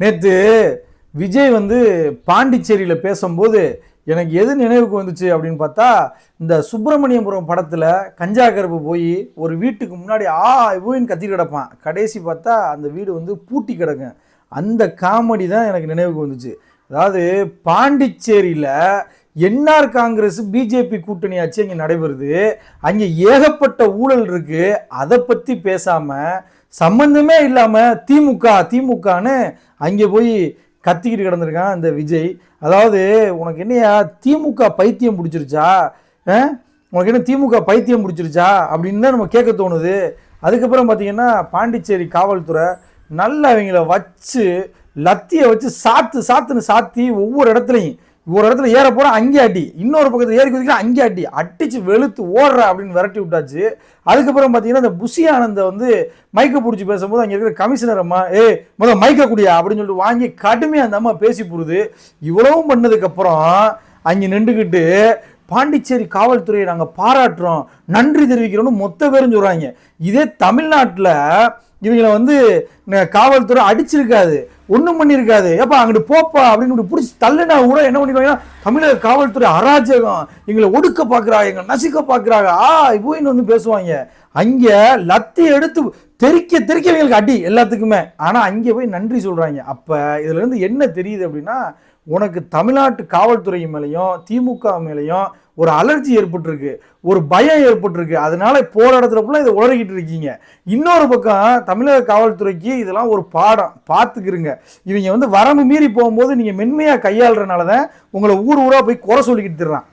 நேற்று விஜய் வந்து பாண்டிச்சேரியில் பேசும்போது எனக்கு எது நினைவுக்கு வந்துச்சு அப்படின்னு பார்த்தா இந்த சுப்பிரமணியபுரம் படத்தில் கஞ்சா கருப்பு போய் ஒரு வீட்டுக்கு முன்னாடி ஆ இவன் கத்தி கிடப்பான். கடைசி பார்த்தா அந்த வீடு வந்து பூட்டி கிடக்கும் அந்த காமெடி தான் எனக்கு நினைவுக்கு வந்துச்சு. அதாவது பாண்டிச்சேரியில் என்ஆர் காங்கிரஸ் பிஜேபி கூட்டணி ஆச்சு இங்கே நடைபெறுது. அங்கே ஏகப்பட்ட ஊழல் இருக்குது அதை பற்றி பேசாமல் சம்பந்தமே இல்லாமல் திமுக திமுகன்னு அங்கே போய் கத்திக்கிட்டு கிடந்திருக்கான் இந்த விஜய். அதாவது உனக்கு என்னையா திமுக பைத்தியம் பிடிச்சிருச்சா? உனக்கு என்ன திமுக பைத்தியம் பிடிச்சிருச்சா? அப்படின்னு தான் நம்ம கேட்க தோணுது. அதுக்கப்புறம் பார்த்தீங்கன்னா பாண்டிச்சேரி காவல்துறை நல்லா அவங்கள வச்சு லத்தியை வச்சு சாத்து சாத்துன்னு சாத்தி ஒவ்வொரு இடத்துலையும் ஒரு இடத்துல ஏற போகிற அங்கே அடி. இன்னொரு பக்கத்தில் ஏறி குதிக்கிற அங்கே அடி. அடிச்சு வெளுத்து ஓடுற அப்படின்னு விரட்டி விட்டாச்சு. அதுக்கப்புறம் பார்த்தீங்கன்னா இந்த புஷி ஆனந்தை வந்து மைக்கை பிடிச்சி பேசும்போது அங்கே இருக்கிற கமிஷனர் அம்மா ஏ முதல் மைக்கை குடியா? அப்படின்னு சொல்லிட்டு வாங்கி கடுமையாக அந்த அம்மா பேசி போடுது. இவ்வளவும் பண்ணதுக்கப்புறம் அங்கே நின்றுக்கிட்டு பாண்டிச்சேரி காவல்துறையை நாங்கள் பாராட்டுறோம் நன்றி தெரிவிக்கிறோம்னு மொத்த பேரும் சொல்கிறாங்க இதே தமிழ்நாட்டில் இவங்களை வந்து காவல்துறை அடிச்சிருக்காது ஒன்றும் பண்ணியிருக்காது ஏப்பா அங்கிட்டு போப்பா அப்படின்னு பிடிச்சி தள்ளுனா கூட என்ன பண்ணிடுவாங்கன்னா தமிழக காவல்துறை அராஜகம் எங்களை ஒடுக்க பார்க்குறாங்க எங்களை நசிக்க பார்க்குறாங்க ஆ இவன்னு வந்து பேசுவாங்க. அங்கே லத்தி எடுத்து தெறிக்க தெறிக்க இவங்களுக்கு அடி எல்லாத்துக்குமே. ஆனால் அங்கே போய் நன்றி சொல்கிறாங்க அப்போ இதுலேருந்து என்ன தெரியுது அப்படின்னா உனக்கு தமிழ்நாட்டு காவல்துறை மேலேயும் திமுக மேலேயும் ஒரு அலர்ஜி ஏற்பட்டிருக்கு ஒரு பயம் ஏற்பட்டிருக்கு. அதனால போற இடத்துல ஃபுல்லாக இதை உளறிக்கிட்டு இருக்கீங்க. இன்னொரு பக்கம் தமிழக காவல்துறைக்கு இதெல்லாம் ஒரு பாடம். பார்த்துக்கிருங்க. இவங்க வந்து வரம்பு மீறி போகும்போது நீங்கள் மென்மையாக கையாளுறனால தான் உங்களை ஊர் ஊராக போய் குறை சொல்லிக்கிட்டு தர்றான்